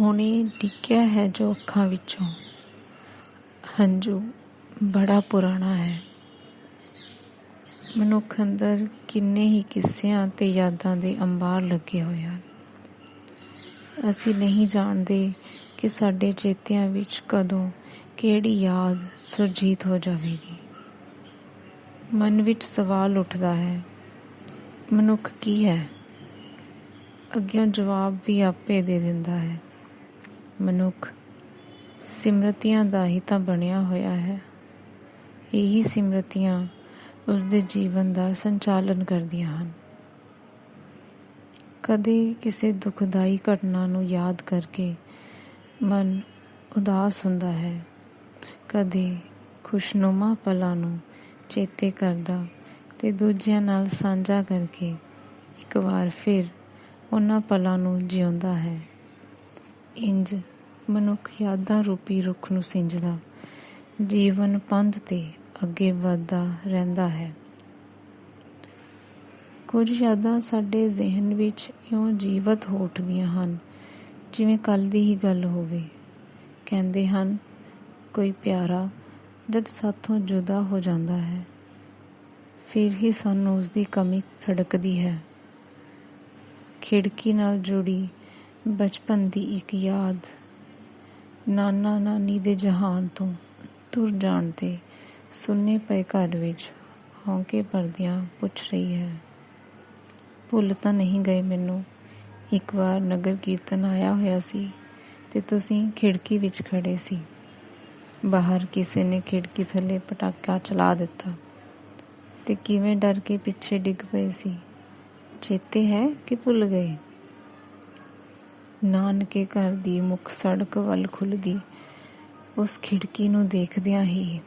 ਹੁਣੇ ਡਿੱਗਿਆ ਹੈ ਜੋ ਅੱਖਾਂ ਵਿੱਚੋਂ। ਹੰਝੂ ਬੜਾ ਪੁਰਾਣਾ ਹੈ। ਮਨੁੱਖ ਅੰਦਰ ਕਿੰਨੇ ਹੀ ਕਿੱਸਿਆਂ ਤੇ ਯਾਦਾਂ ਦੇ ਅੰਬਾਰ ਲੱਗੇ ਹੋਏ ਹਨ। ਅਸੀਂ ਨਹੀਂ ਜਾਣਦੇ ਕਿ ਸਾਡੇ ਚੇਤਿਆਂ ਵਿੱਚ ਕਦੋਂ ਕਿਹੜੀ ਯਾਦ ਸੁਰਜੀਤ ਹੋ ਜਾਵੇਗੀ। ਮਨ ਵਿੱਚ ਸਵਾਲ ਉੱਠਦਾ ਹੈ, ਮਨੁੱਖ ਕੀ ਹੈ? ਅੱਗੇ ਜਵਾਬ ਵੀ ਆਪੇ ਦੇ ਦਿੰਦਾ ਹੈ। ਮਨੁੱਖ ਸਿਮਰਤੀਆਂ ਦਾ ਹੀ ਤਾਂ ਬਣਿਆ ਹੋਇਆ ਹੈ। ਇਹੀ ਸਿਮਰਤੀਆਂ ਉਸ ਦੇ ਜੀਵਨ ਦਾ ਸੰਚਾਲਨ ਕਰਦੀਆਂ ਹਨ। ਕਦੇ ਕਿਸੇ ਦੁਖਦਾਈ ਘਟਨਾ ਨੂੰ ਯਾਦ ਕਰਕੇ ਮਨ ਉਦਾਸ ਹੁੰਦਾ ਹੈ। ਕਦੇ ਖੁਸ਼ਨੁਮਾ ਪਲਾਂ ਨੂੰ ਚੇਤੇ ਕਰਦਾ ਤੇ ਦੂਜਿਆਂ ਨਾਲ ਸਾਂਝਾ ਕਰਕੇ ਇੱਕ ਵਾਰ ਫਿਰ ਉਹਨਾਂ ਪਲਾਂ ਨੂੰ ਜਿਉਂਦਾ ਹੈ। ਇੰਜ ਮਨੁੱਖ ਯਾਦਾਂ ਰੂਪੀ ਰੁੱਖ ਨੂੰ ਸਿੰਜਦਾ, ਜੀਵਨ ਪੰਧ ਤੇ ਅੱਗੇ ਵਧਦਾ ਰਹਿੰਦਾ ਹੈ। ਕੁਝ ਯਾਦਾਂ ਸਾਡੇ ਜ਼ਿਹਨ ਵਿੱਚ ਇਉਂ ਜੀਵਤ ਹੋ ਉੱਠਦੀਆਂ ਹਨ, ਜਿਵੇਂ ਕੱਲ ਦੀ ਹੀ ਗੱਲ ਹੋਵੇ। ਕਹਿੰਦੇ ਹਨ, ਕੋਈ ਪਿਆਰਾ ਜਦ ਸਾਥੋਂ ਜੁਦਾ ਹੋ ਜਾਂਦਾ ਹੈ, ਫਿਰ ਹੀ ਸਾਨੂੰ ਉਸ ਦੀ ਕਮੀ ਖੜਕਦੀ ਹੈ। ਖਿੜਕੀ ਨਾਲ ਜੁੜੀ ਬਚਪਨ ਦੀ ਇੱਕ ਯਾਦ। ਨਾਨਾ ਨਾਨੀ ਦੇ ਜਹਾਨ ਤੋਂ ਤੁਰ ਜਾਣ ਤੇ ਸੁੰਨੇ ਪਏ ਘਰ ਵਿੱਚ ਹੌਂਕੇ ਪਰਦਿਆਂ ਪੁੱਛ ਰਹੀ ਹੈ। ਭੁੱਲ ਤਾਂ ਨਹੀਂ ਗਏ ਮੈਨੂੰ। ਇੱਕ ਵਾਰ ਨਗਰ ਕੀਰਤਨ ਆਇਆ ਹੋਇਆ ਸੀ ਤੇ ਤੁਸੀਂ ਖਿੜਕੀ ਵਿੱਚ ਖੜੇ ਸੀ। ਬਾਹਰ ਕਿਸੇ ਨੇ ਖਿੜਕੀ ਥੱਲੇ ਪਟਾਕਾ ਚਲਾ ਦਿੱਤਾ। ਤੇ ਕਿਵੇਂ ਡਰ ਕੇ ਪਿੱਛੇ ਡਿੱਗ ਪਏ ਸੀ? ਚੇਤੇ ਹੈ ਕਿ ਭੁੱਲ ਗਏ? ਨਾਨਕੇ ਘਰ ਦੀ ਮੁੱਖ ਸੜਕ ਵੱਲ ਖੁੱਲਦੀ। ਉਸ ਖਿੜਕੀ ਨੂੰ ਦੇਖਦਿਆਂ ਹੀ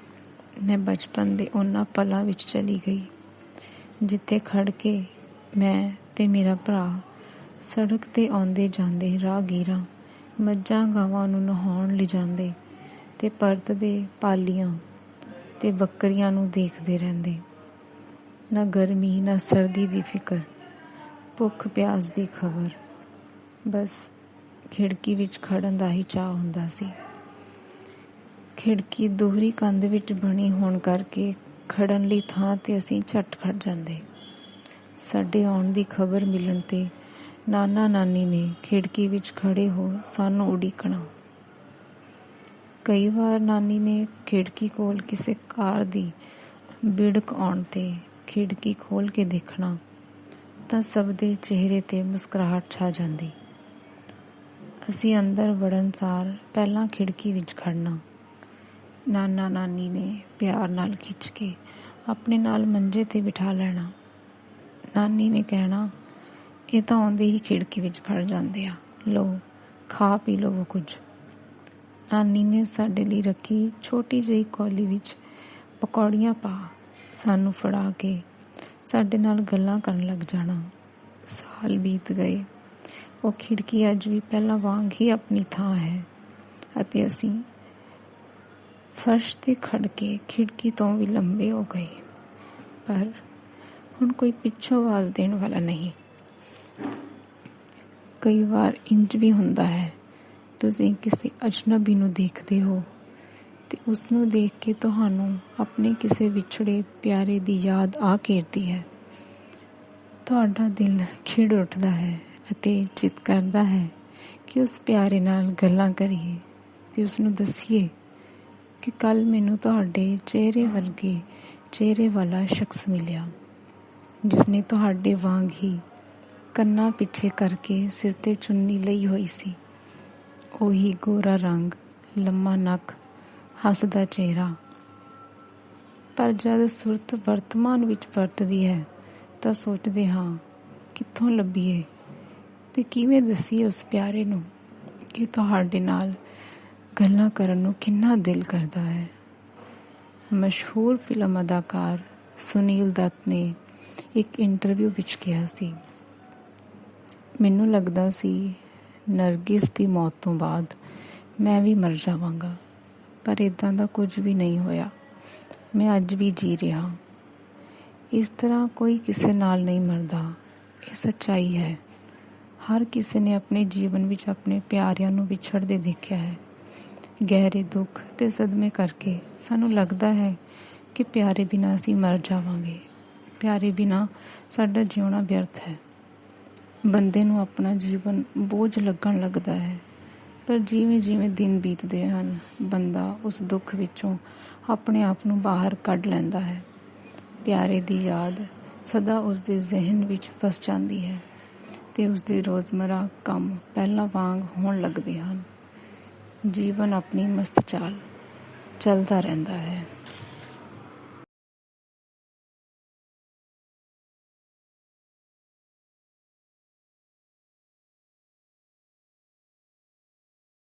ਮੈਂ ਬਚਪਨ ਦੇ ਉਹਨਾਂ ਪਲਾਂ ਵਿੱਚ ਚਲੀ ਗਈ, ਜਿੱਥੇ ਖੜ ਕੇ ਮੈਂ ਤੇ ਮੇਰਾ ਭਰਾ ਸੜਕ ਤੇ ਆਉਂਦੇ ਜਾਂਦੇ ਰਾਹਗੀਰਾਂ ਮੱਝਾਂ ਗਾਵਾਂ ਨੂੰ ਨਹਾਉਣ ਲਿਜਾਂਦੇ ਤੇ ਪਰਤ ਦੇ ਪਾਲੀਆਂ ਤੇ ਬੱਕਰੀਆਂ ਨੂੰ ਦੇਖਦੇ ਰਹਿੰਦੇ। ਨਾ ਗਰਮੀ, ਨਾ ਸਰਦੀ ਦੀ ਫਿਕਰ, ਭੁੱਖ ਪਿਆਸ ਦੀ ਖਬਰ। ਬਸ ਖਿੜਕੀ ਵਿੱਚ ਖੜਨ ਦਾ ਹੀ ਚਾਹ ਹੁੰਦਾ ਸੀ। ਖਿੜਕੀ ਦੋਹਰੀ ਕੰਧ ਵਿੱਚ ਬਣੀ ਹੋਣ ਕਰਕੇ ਖੜਨ ਲਈ ਥਾਂ ਤੇ ਅਸੀਂ ਝਟ ਖੜ ਜਾਂਦੇ। ਸਾਡੇ ਆਉਣ ਦੀ ਖਬਰ ਮਿਲਣ ਤੇ ਨਾਨਾ ਨਾਨੀ ਨੇ ਖਿੜਕੀ ਵਿੱਚ ਖੜੇ ਹੋ ਸਾਨੂੰ ਉਡੀਕਣਾ। ਕਈ ਵਾਰ ਨਾਨੀ ਨੇ ਖਿੜਕੀ ਕੋਲ ਕਿਸੇ ਕਾਰ ਦੀ ਬਿੜਕ ਆਉਣ ਤੇ ਖਿੜਕੀ ਖੋਲ ਕੇ ਦੇਖਣਾ ਤਾਂ ਸਭ ਦੇ ਚਿਹਰੇ ਤੇ ਮੁਸਕਰਾਹਟ ਛਾ ਜਾਂਦੀ। ਅਸੀਂ ਅੰਦਰ ਵੜਨ ਸਾਰ ਪਹਿਲਾਂ ਖਿੜਕੀ ਵਿੱਚ ਖੜਨਾ। ਨਾਨਾ ਨਾਨੀ ਨੇ ਪਿਆਰ ਨਾਲ ਖਿੱਚ ਕੇ ਆਪਣੇ ਨਾਲ ਮੰਜੇ ਤੇ ਬਿਠਾ ਲੈਣਾ। ਨਾਨੀ ਨੇ ਕਹਿਣਾ, ਇਹ ਤਾਂ ਆਉਂਦੇ ਹੀ ਖਿੜਕੀ ਵਿੱਚ ਖੜ ਜਾਂਦੇ ਆ। ਲੋ ਖਾ ਪੀ ਲਵੋ ਕੁਝ। ਨਾਨੀ ਨੇ ਸਾਡੇ ਲਈ ਰੱਖੀ ਛੋਟੀ ਜਿਹੀ ਕੌਲੀ ਵਿੱਚ ਪਕੌੜੀਆਂ ਪਾ ਸਾਨੂੰ ਫੜਾ ਕੇ ਸਾਡੇ ਨਾਲ ਗੱਲਾਂ ਕਰਨ ਲੱਗ ਜਾਣਾ। ਸਾਲ ਬੀਤ ਗਏ। ਉਹ ਖਿੜਕੀ ਅੱਜ ਵੀ ਪਹਿਲਾਂ ਵਾਂਗ ਹੀ ਆਪਣੀ ਥਾਂ ਹੈ ਅਤੇ ਅਸੀਂ ਫਰਸ਼ ਤੇ ਖੜ ਕੇ ਖਿੜਕੀ ਤੋਂ ਵੀ ਲੰਬੇ ਹੋ ਗਏ। ਪਰ ਹੁਣ ਕੋਈ ਪਿੱਛੋਂ ਆਵਾਜ਼ ਦੇਣ ਵਾਲਾ ਨਹੀਂ। ਕਈ ਵਾਰ ਇੰਜ ਵੀ ਹੁੰਦਾ ਹੈ, ਤੁਸੀਂ ਕਿਸੇ ਅਜਨਬੀ ਨੂੰ ਦੇਖਦੇ ਹੋ ਤੇ ਉਸ ਨੂੰ ਦੇਖ ਕੇ ਤੁਹਾਨੂੰ ਆਪਣੇ ਕਿਸੇ ਵਿਛੜੇ ਪਿਆਰੇ ਦੀ ਯਾਦ ਆ ਘੇਰਦੀ ਹੈ। ਤੁਹਾਡਾ ਦਿਲ ਖਿੜ ਉੱਠਦਾ ਹੈ। ਅਤੇ ਚਿਤ ਕਰਦਾ ਹੈ ਕਿ ਉਸ ਪਿਆਰੇ ਨਾਲ ਗੱਲਾਂ ਕਰੀਏ ਤੇ ਉਸ ਨੂੰ ਦੱਸੀਏ ਕਿ ਕੱਲ ਮੈਨੂੰ ਤੁਹਾਡੇ ਚਿਹਰੇ ਵਰਗੇ ਚਿਹਰੇ ਵਾਲਾ ਸ਼ਖਸ ਮਿਲਿਆ ਜਿਸ ਨੇ ਤੁਹਾਡੇ ਵਾਂਗ ਹੀ ਕੰਨਾਂ ਪਿੱਛੇ ਕਰਕੇ ਸਿਰ ਤੇ ਚੁੰਨੀ ਲਈ ਹੋਈ ਸੀ। ਉਹੀ ਗੋਰਾ ਰੰਗ, ਲੰਮਾ ਨੱਕ, ਹੱਸਦਾ ਚਿਹਰਾ। ਪਰ ਜਦ ਸੁਰਤ ਵਰਤਮਾਨ ਵਿੱਚ ਵਰਤਦੀ ਹੈ, ਤਾਂ ਸੋਚਦੇ ਹਾਂ, ਕਿੱਥੋਂ ਲੱਭੀਏ? ਤੇ ਕਿਵੇਂ ਦਸੀਏ ਉਸ ਪਿਆਰੇ ਨੂੰ ਕਿ ਤੁਹਾਡੇ ਨਾਲ ਗੱਲਾਂ ਕਰਨ ਨੂੰ ਕਿੰਨਾ ਦਿਲ ਕਰਦਾ ਹੈ? ਮਸ਼ਹੂਰ ਫਿਲਮ ਅਦਾਕਾਰ ਸੁਨੀਲ ਦੱਤ ਨੇ ਇੱਕ ਇੰਟਰਵਿਊ ਵਿੱਚ ਕਿਹਾ ਸੀ, ਮੈਨੂੰ ਲੱਗਦਾ ਸੀ ਨਰਗਿਸ ਦੀ ਮੌਤ ਤੋਂ ਬਾਅਦ ਮੈਂ ਵੀ ਮਰ ਜਾਵਾਂਗਾ, ਪਰ ਇਦਾਂ ਦਾ ਕੁਝ ਵੀ ਨਹੀਂ ਹੋਇਆ। ਮੈਂ ਅੱਜ ਵੀ ਜੀ ਰਿਹਾ ਇਸ ਤਰ੍ਹਾਂ ਕੋਈ ਕਿਸੇ ਨਾਲ ਨਹੀਂ ਮਰਦਾ, ਇਹ ਸੱਚਾਈ ਹੈ। ਹਰ ਕਿਸੇ ਨੇ ਆਪਣੇ ਜੀਵਨ ਵਿੱਚ ਆਪਣੇ ਪਿਆਰਿਆਂ ਨੂੰ ਵਿਛੜਦੇ ਦੇਖਿਆ ਹੈ। ਗਹਿਰੇ ਦੁੱਖ ਤੇ ਸਦਮੇ ਕਰਕੇ ਸਾਨੂੰ ਲੱਗਦਾ ਹੈ ਕਿ ਪਿਆਰੇ ਬਿਨਾਂ ਅਸੀਂ ਮਰ ਜਾਵਾਂਗੇ। ਪਿਆਰੇ ਬਿਨਾਂ ਸਾਡਾ ਜਿਉਣਾ ਵਿਅਰਥ ਹੈ। ਬੰਦੇ ਨੂੰ ਆਪਣਾ ਜੀਵਨ ਬੋਝ ਲੱਗਣ ਲੱਗਦਾ ਹੈ, ਪਰ ਜਿਵੇਂ ਜਿਵੇਂ ਦਿਨ ਬੀਤਦੇ ਹਨ, ਬੰਦਾ ਉਸ ਦੁੱਖ ਵਿੱਚੋਂ ਆਪਣੇ ਆਪ ਨੂੰ ਬਾਹਰ ਕੱਢ ਲੈਂਦਾ ਹੈ। ਪਿਆਰੇ ਦੀ ਯਾਦ ਸਦਾ ਉਸ ਦੇ ਜ਼ਿਹਨ ਵਿੱਚ ਫਸ ਜਾਂਦੀ ਹੈ। ਤੇ ਉਸ ਦੇ ਰੋਜ਼ਮਰਾ ਕੰਮ ਪਹਿਲਾਂ ਵਾਂਗ ਹੋਣ ਲੱਗਦੇ ਹਨ। ਜੀਵਨ ਆਪਣੀ ਮਸਤ ਚਾਲ ਚੱਲਦਾ ਰਹਿੰਦਾ ਹੈ।